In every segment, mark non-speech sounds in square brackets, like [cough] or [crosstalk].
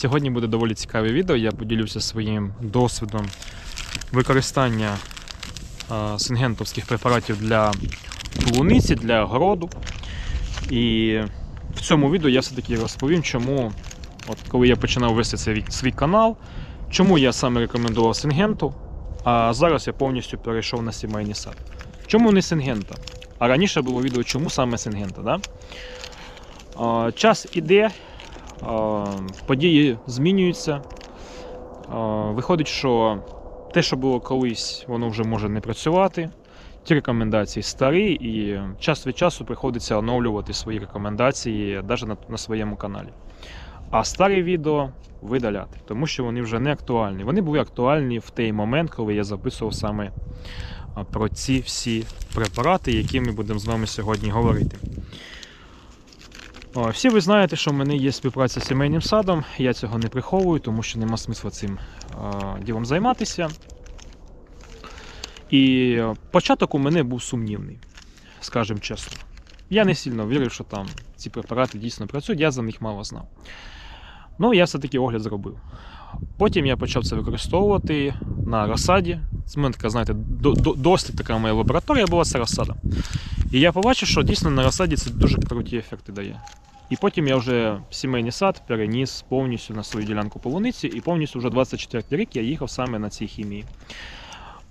Сьогодні буде доволі цікаве відео. Я поділюся своїм досвідом використання сингентовських препаратів для полуниці, для городу. І в цьому відео я все-таки розповім, чому, от коли я починав вести цей свій канал, чому я саме рекомендував сингенту, а зараз я повністю перейшов на сімейний сад. Чому не сингента? А раніше було відео, чому саме сингента. Да? Час іде, події змінюються. Виходить, що те, що було колись, воно вже може не працювати. Ті рекомендації старі, і час від часу приходиться оновлювати свої рекомендації навіть на, своєму каналі. А старі відео видаляти, тому що вони вже не актуальні. Вони були актуальні в той момент, коли я записував саме про ці всі препарати, які ми будемо з вами сьогодні говорити. Всі ви знаєте, що в мене є співпраця з сімейним садом. Я цього не приховую, тому що нема смисла цим ділом займатися. І початок у мене був сумнівний, скажімо чесно. Я не сильно вірив, що там ці препарати дійсно працюють, я за них мало знав. Ну, я все-таки огляд зробив. Потім я почав це використовувати на розсаді. Це мене така, знаєте, до- до- дослід така моя лабораторія була це розсада. І я побачив, що дійсно на розсаді це дуже круті ефекти дає. І потім я вже сімейний сад переніс повністю на свою ділянку полуниці, і повністю вже 24 рік я їхав саме на цій хімії.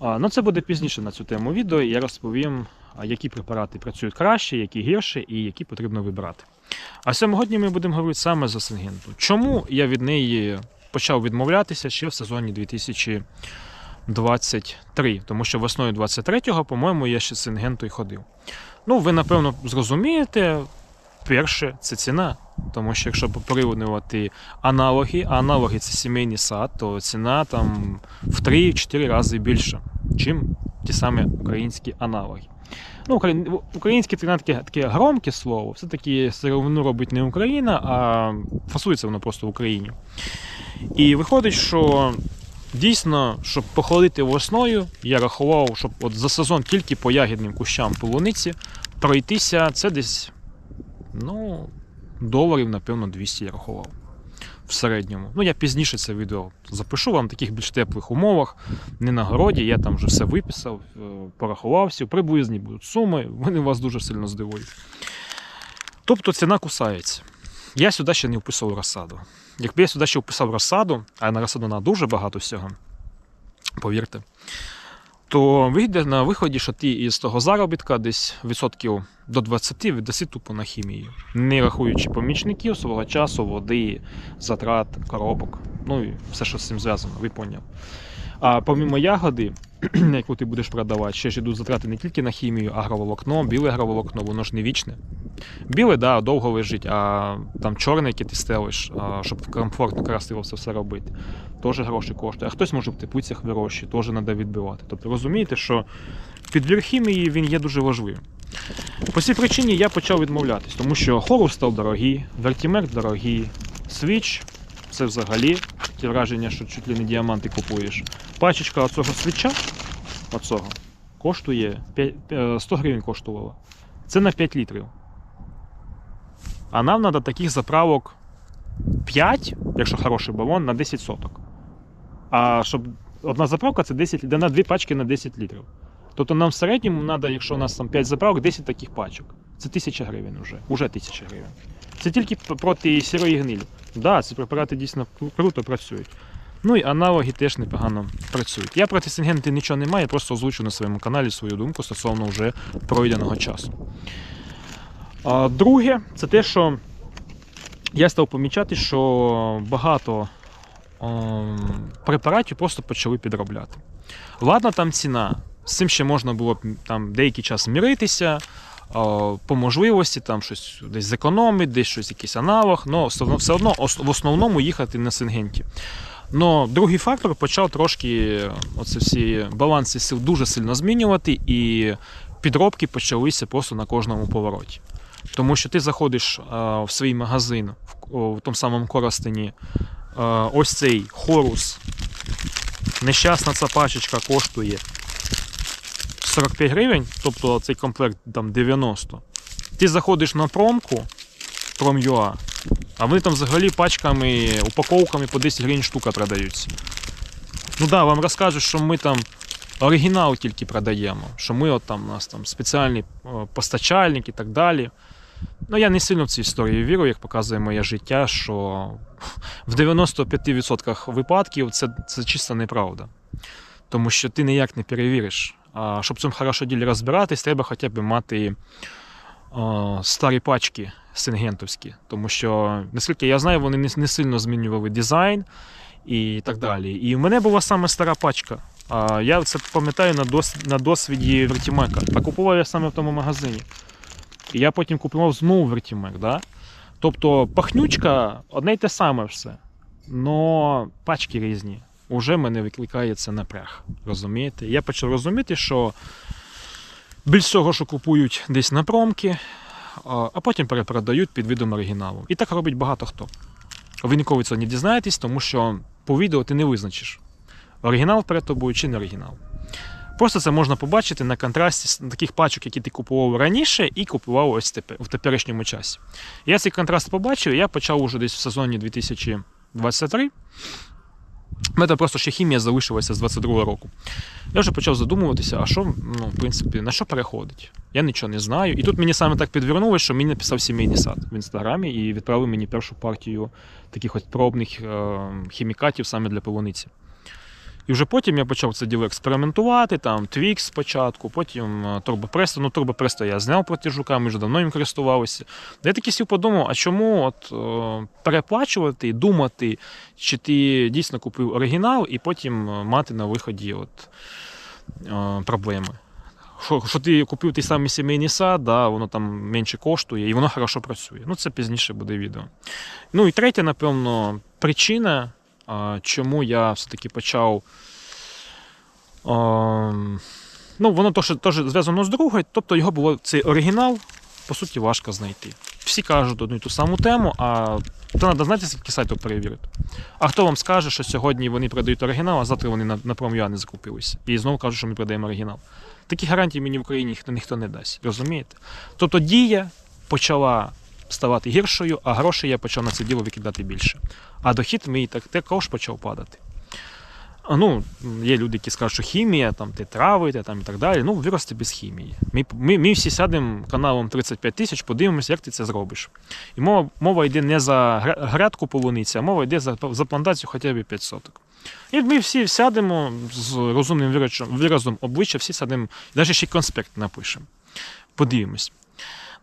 Ну, це буде пізніше на цю тему відео. і Я розповім, які препарати працюють краще, які гірше і які потрібно вибирати. А сьогодні ми будемо говорити саме за Сингенту. Чому я від неї почав відмовлятися ще в сезоні 2023? Тому що весною 23-го, по-моєму, я ще з Сингентою ходив. Ну, ви напевно зрозумієте. Перше, це ціна. Тому що якщо порівнювати аналоги, а аналоги це сімейний сад, то ціна там в 3-4 рази більша, чим ті самі українські аналоги. Ну, укра- українське це таке, таке громке слово, все-таки сировину робить не Україна, а фасується воно просто в Україні. І виходить, що дійсно, щоб походити весною, я рахував, щоб от за сезон тільки по ягідним кущам полуниці пройтися, це десь, ну, доларів, напевно, 200 я рахував. В середньому. Ну, я пізніше це відео запишу вам в таких більш теплих умовах, не на городі, я там вже все виписав, е, порахував всі, приблизні будуть суми, вони вас дуже сильно здивують. Тобто ціна кусається. Я сюди ще не вписав розсаду. Якби я сюди ще вписав розсаду, а на розсаду на дуже багато всього, повірте, то вийде на виході, що ти із того заробітка десь відсотків до 20 віддаси тупо на хімію, не рахуючи помічників, свого часу, води, затрат, коробок, ну і все, що з цим зв'язано, ви поняли. А помімо ягоди, [clears throat] яку ти будеш продавати, ще ж йдуть затрати не тільки на хімію, а агроволокно, біле агроволокно, воно ж не вічне. Біле, да, довго лежить, а там чорне, яке ти стелиш, а, щоб комфортно красиво все все робити. Теж гроші коштує. А хтось може в теплицях вирощує, теж треба відбивати. Тобто розумієте, що підбір хімії він є дуже важливим. По цій причині я почав відмовлятись, тому що хорус став дорогий, вертімер дорогий, свіч це взагалі таке враження, що чуть ли не діаманти купуєш. Пачечка оцього свіча, оцього, коштує 5, е, 100 гривень коштувала. Це на 5 літрів. А нам треба таких заправок 5, якщо хороший балон, на 10 соток. А щоб одна заправка це 10 де на дві пачки на 10 літрів. Тобто нам в середньому треба, якщо у нас там 5 заправок, 10 таких пачок. Це 1000 гривень вже. Уже 1000 гривень. Це тільки проти сірої гнилі. Так, да, ці препарати дійсно круто працюють. Ну і аналоги теж непогано працюють. Я проти Сингенти нічого не маю, просто озвучу на своєму каналі свою думку стосовно вже пройденого часу. А, друге, це те, що я став помічати, що багато ем, препаратів просто почали підробляти. Ладно, там ціна. З цим ще можна було там деякий час міритися, по можливості там щось десь зекономити, десь щось якийсь аналог, але все одно в основному їхати на Сингенті. Но другий фактор почав трошки оце всі баланси сил дуже сильно змінювати, і підробки почалися просто на кожному повороті. Тому що ти заходиш в свій магазин в, тому самому Коростені, ось цей хорус. Нещасна ця пачечка коштує 45 гривень, тобто цей комплект там 90. Ти заходиш на промку Prom.ua, А вони там взагалі пачками, упаковками по 10 гривень штука продаються. Ну да, вам розкажуть, що ми там оригінал тільки продаємо, що ми от там у нас там спеціальні о, постачальники і так далі. Ну, я не сильно в ці історії вірю, як показує моє життя, що в 95% випадків це, це чиста неправда. Тому що ти ніяк не перевіриш. Щоб цьому хорошо ділі розбиратись, треба хоча б мати старі пачки сингентовські. Тому що, наскільки я знаю, вони не сильно змінювали дизайн і так далі. І в мене була саме стара пачка. Я це пам'ятаю на, дос, на досвіді Вертімека. А купував я саме в тому магазині. І я потім купував знову Вертімек. Да? Тобто пахнючка одне й те саме все. Но пачки різні. Уже мене викликає це напряг. Розумієте? Я почав розуміти, що більш всього, що купують десь на промки, а потім перепродають під видом оригіналу. І так робить багато хто. Ви ніколи цього не дізнаєтесь, тому що по відео ти не визначиш, оригінал перед тобою чи не оригінал. Просто це можна побачити на контрасті з таких пачок, які ти купував раніше, і купував ось тепер, в теперішньому часі. Я цей контраст побачив, я почав уже десь в сезоні 2023. Мене просто ще хімія залишилася з 22-го року. Я вже почав задумуватися, а що, ну, в принципі, на що переходить? Я нічого не знаю. І тут мені саме так підвернулося, що мені написав сімейний сад в інстаграмі і відправив мені першу партію таких от пробних е- хімікатів саме для полуниці. І вже потім я почав це діло експериментувати, там Twix спочатку, потім е, Турбопресто. Ну, Турбопресто я зняв проти жука, ми вже давно їм користувалися. Я такий сів подумав, а чому от, е, переплачувати думати, чи ти дійсно купив оригінал, і потім е, мати на виході от, проблеми. Що, що ти купив той самий сімейний сад, да, воно там менше коштує і воно хорошо працює. Ну, це пізніше буде відео. Ну і третя, напевно, причина, чому я все-таки почав. Ну, воно теж, теж зв'язано з другою, тобто його було цей оригінал, по суті, важко знайти. Всі кажуть одну і ту саму тему, а то треба знати, скільки сайтів перевірити. А хто вам скаже, що сьогодні вони продають оригінал, а завтра вони на, на пром'я не закупилися. І знову кажуть, що ми продаємо оригінал. Такі гарантії мені в Україні ніхто, ніхто не дасть. Розумієте? Тобто дія почала ставати гіршою, а грошей я почав на це діло викидати більше. А дохід мій так також почав падати. Ну, є люди, які скажуть, що хімія, там, ти травите там, і так далі. Ну, вирости без хімії. Ми, ми, ми всі сядемо каналом 35 тисяч, подивимося, як ти це зробиш. І мова, мова йде не за грядку полуниці, а мова йде за, за плантацію хоча б 5 соток. І ми всі сядемо з розумним виразом обличчя, всі сядемо, навіть ще й конспект напишемо. Подивимось.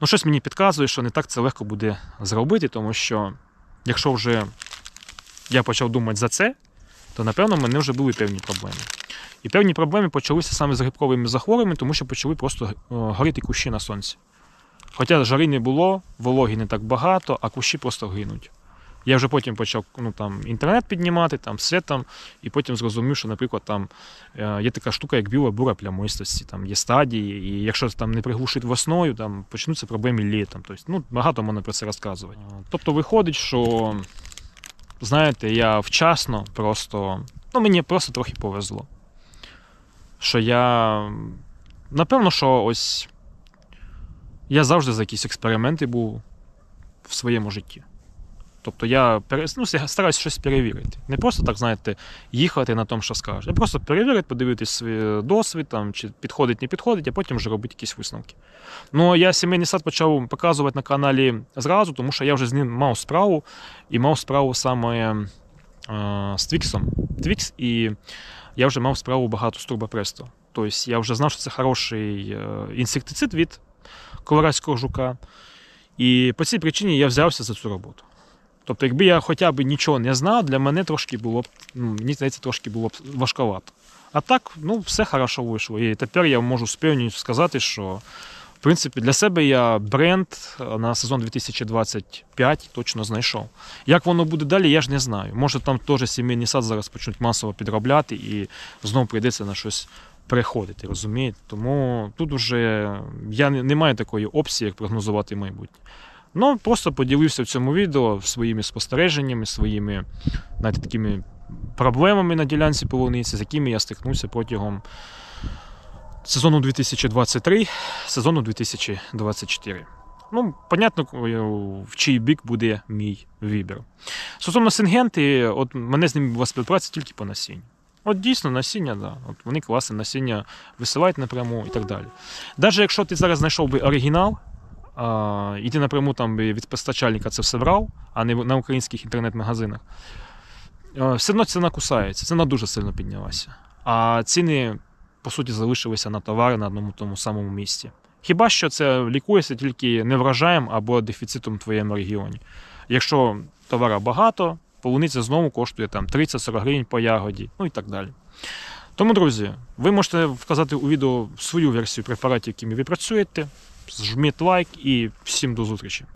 Ну, щось мені підказує, що не так це легко буде зробити, тому що якщо вже я почав думати за це, то напевно в мене вже були певні проблеми. І певні проблеми почалися саме з грибковими захворюваннями, тому що почали просто е, горіти кущі на сонці. Хоча жари не було, вологі не так багато, а кущі просто гинуть. Я вже потім почав ну, там, інтернет піднімати, там, все там, і потім зрозумів, що, наприклад, там е, є така штука, як біла бура плямистості, там є стадії, і якщо там не приглушити весною, там почнуться проблеми літом. Тобто, ну, багато можна про це розказувати. Тобто виходить, що знаєте, я вчасно просто. Ну, мені просто трохи повезло. Що я. Напевно, що ось. Я завжди за якісь експерименти був в своєму житті. Тобто я ну, я стараюся щось перевірити. Не просто так, знаєте, їхати на тому, що скажеш. Я просто перевірити, подивитись свій досвід, там, чи підходить, не підходить, а потім вже робити якісь висновки. Ну, я сімейний сад почав показувати на каналі зразу, тому що я вже з ним мав справу і мав справу саме е, з Твіксом. Твікс, і я вже мав справу багато з турбопресто. Тобто я вже знав, що це хороший е, інсектицид від колорадського жука. І по цій причині я взявся за цю роботу. Тобто, якби я хоча б нічого не знав, для мене трошки було б, ну, мені здається, трошки було б важковато. А так, ну, все хорошо вийшло. І тепер я можу з певністю сказати, що в принципі для себе я бренд на сезон 2025 точно знайшов. Як воно буде далі, я ж не знаю. Може там теж сімейний сад зараз почнуть масово підробляти і знову прийдеться на щось переходити, розумієте? Тому тут вже я не, маю такої опції, як прогнозувати майбутнє. Ну, просто поділився в цьому відео своїми спостереженнями, своїми знаєте, такими проблемами на ділянці полуниці, з якими я стикнувся протягом сезону 2023, сезону 2024. Ну, понятно, е, в чий бік буде мій вибір. Стосовно сингенти, от мене з ними була співпраця тільки по насінню. От дійсно насіння, да. От вони класне насіння висилають напряму і так далі. Навіть якщо ти зараз знайшов би оригінал, а, напряму там від постачальника це все брав, а не на українських інтернет-магазинах, е, все одно ціна кусається, ціна дуже сильно піднялася. А ціни, по суті, залишилися на товари на одному тому самому місці. Хіба що це лікується тільки неврожаєм або дефіцитом в твоєму регіоні. Якщо товара багато, полуниця знову коштує там 30-40 гривень по ягоді, ну і так далі. Тому, друзі, ви можете вказати у відео свою версію препаратів, якими ви працюєте. Жміть лайк і всім до зустрічі.